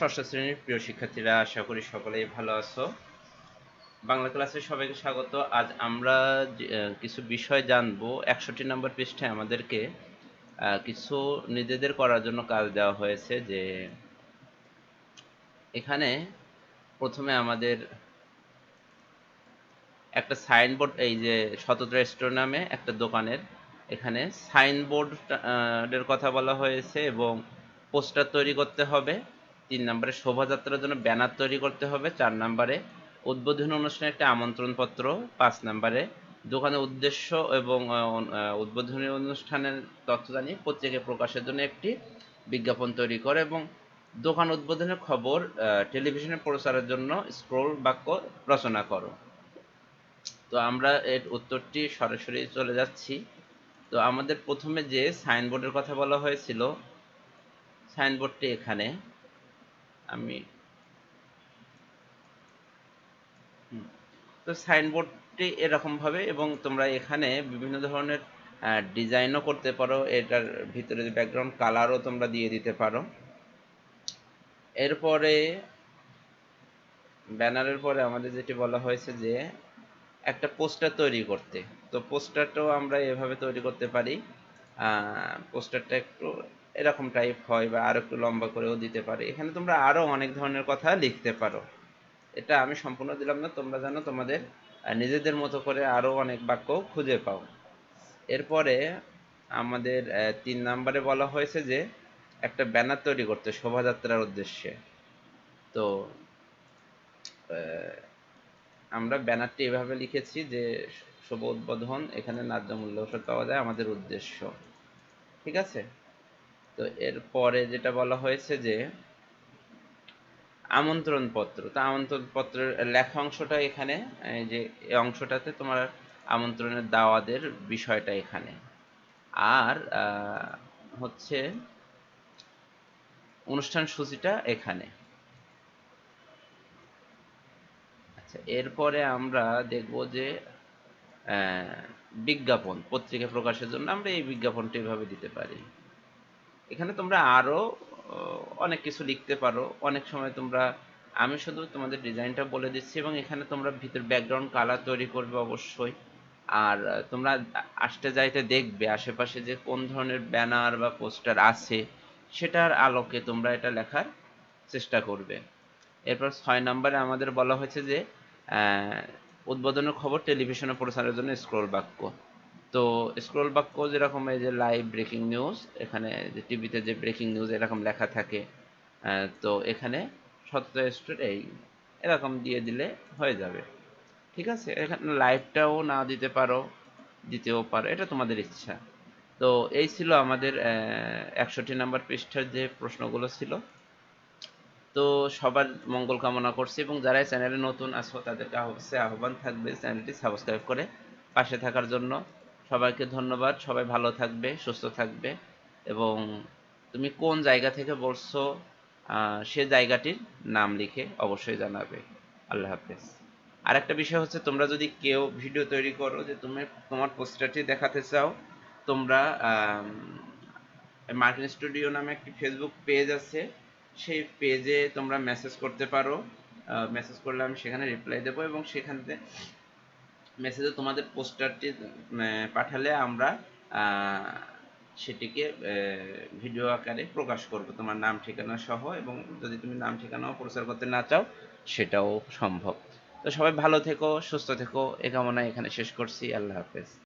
ষষ্ঠ শ্রেণির প্রিয় শিক্ষার্থীরা, আশা করি সকলেই ভালো আছো। বাংলা ক্লাসে সবাইকে স্বাগত। আজ আমরা কিছু বিষয় জানব। একষট্টি নম্বর পৃষ্ঠায় আমাদেরকে কিছু নিজেদের করার জন্য কাজ দেওয়া হয়েছে যে, এখানে প্রথমে আমাদের একটা সাইনবোর্ড, এই যে শতদ্রা স্টোর নামে একটা দোকানের, এখানে সাইনবোর্ড এর কথা বলা হয়েছে এবং পোস্টার তৈরি করতে হবে। তিন নম্বরে শোভাযাত্রার জন্য ব্যানার তৈরি করতে হবে, চার নম্বরে উদ্বোধনী অনুষ্ঠানে একটা আমন্ত্রণ পত্র পাঁচ নম্বরে দোকানের উদ্দেশ্য এবং উদ্বোধনী অনুষ্ঠানের তথ্য জানিয়ে পত্রিকায় প্রকাশের জন্য একটি বিজ্ঞাপন তৈরি করে এবং দোকান উদ্বোধনের খবর টেলিভিশনে প্রচারের জন্য স্ক্রোল বাক্য রচনা করো। তো আমরা এর উত্তরটি সরাসরি চলে যাচ্ছি। তো আমাদের প্রথমে যে সাইনবোর্ডের কথা বলা হয়েছিল, সাইনবোর্ডটি এখানে। আমি। তো সাইনবোর্ডটি এরকম ভাবে এবং তোমরা এখানে বিভিন্ন ধরনের ডিজাইনও করতে পারো। এটার ভিতরে ব্যাকগ্রাউন্ড কালারও তোমরা দিয়ে দিতে পারো। এরপরে, ব্যানারের পরে আমাদের যেটি বলা হয়েছে যে, একটা পোস্টার তৈরি করতে। তো পোস্টারটাও আমরা এভাবে তৈরি করতে পারি। পোস্টারটা একটু এরকম টাইপ হয় বা আরও একটু লম্বা করেও দিতে পারে। এখানে তোমরা আরও অনেক ধরনের কথা লিখতে পারো। এটা আমি সম্পূর্ণ দিলাম না, তোমরা জানো তোমাদের নিজেদের মতো করে আরও অনেক বাক্য খুঁজে পাও। এরপরে আমাদের তিন নম্বরে বলা হয়েছে যে, একটা ব্যানার তৈরি করতে, শোভাযাত্রার উদ্দেশ্যে। তো আমরা ব্যানারটি এভাবে লিখেছি যে, শুভ উদ্বোধন, এখানে ন্যায্য মূল্য পাওয়া যায়, আমাদের উদ্দেশ্য। ঠিক আছে? তো এরপরে যেটা বলা হয়েছে যে আমন্ত্রণ পত্র তো আমন্ত্রণ পত্রের লেখা অংশটা এখানে যে এই অংশটাতে তোমার আমন্ত্রণের দাওয়াদের বিষয়টা এখানে। আর হচ্ছে অনুষ্ঠান সূচিটা এখানে। আচ্ছা এরপরে আমরা দেখব যে বিজ্ঞাপন, পত্রিকা প্রকাশের জন্য আমরা এই বিজ্ঞাপনটা এভাবে দিতে পারি। এখানে তোমরা আরও আহ, অনেক কিছু লিখতে পারো। অনেক সময় তোমরা আমি শুধু তোমাদের ডিজাইনটা বলে দিচ্ছি এবং এখানে তোমরা ভিতর ব্যাকগ্রাউন্ড কালার তৈরি করবে অবশ্যই। আর তোমরা আসতে যাইতে দেখবে আশেপাশে যে কোন ধরনের ব্যানার বা পোস্টার আছে সেটার আলোকে তোমরা এটা লেখার চেষ্টা করবে। এরপর ছয় নম্বরে আমাদের বলা হয়েছে যে উদ্বোধনের খবর টেলিভিশনে প্রচারের জন্য স্ক্রোল বাক্য। তো স্ক্রোল বাক্য যেরকম এই যে লাইভ ব্রেকিং নিউজ এখানে যে টিভিতে যে ব্রেকিং নিউজ এরকম লেখা থাকে তো এখানে সত্য স্টোর এই এরকম দিয়ে দিলে হয়ে যাবে। ঠিক আছে? এখানে লাইভটাও না দিতে পারো, দিতেও পারো, এটা তোমাদের ইচ্ছা। তো এই ছিল আমাদের একষট্টি নাম্বার পৃষ্ঠার যে প্রশ্নগুলো ছিল। তো সবার মঙ্গল কামনা করছি এবং যারা চ্যানেলে নতুন আছো, তাদেরকে অবশ্যই আহ্বান থাকবে চ্যানেলটি সাবস্ক্রাইব করে পাশে থাকার জন্য। সবাইকে ধন্যবাদ। সবাই ভালো থাকবে, সুস্থ থাকবে এবং তুমি কোন জায়গা থেকে বলছো সে জায়গাটির নাম লিখে অবশ্যই জানাবে। আল্লাহ হাফেজ। আর একটা বিষয় হচ্ছে, তোমরা যদি কেউ ভিডিও তৈরি করো যে তুমি তোমার পোস্টারটি দেখাতে চাও, তোমরা মার্কিন স্টুডিও নামে একটি ফেসবুক পেজ আছে, সেই পেজে তোমরা মেসেজ করতে পারো। মেসেজ করলে আমি সেখানে রিপ্লাই দেবো এবং সেখান থেকে মেসেজে তোমাদের পোস্টারটি পাঠালে আমরা সেটিকে ভিডিও আকারে প্রকাশ করব। তোমার নাম, ঠিকানা সহ এবং যদি তুমি নাম, ঠিকানাও প্রচার করতে না চাও, সেটাও সম্ভব। তো সবাই ভালো থেকো, সুস্থ থেকো, এ কামনা এখানে শেষ করছি। আল্লাহ হাফেজ।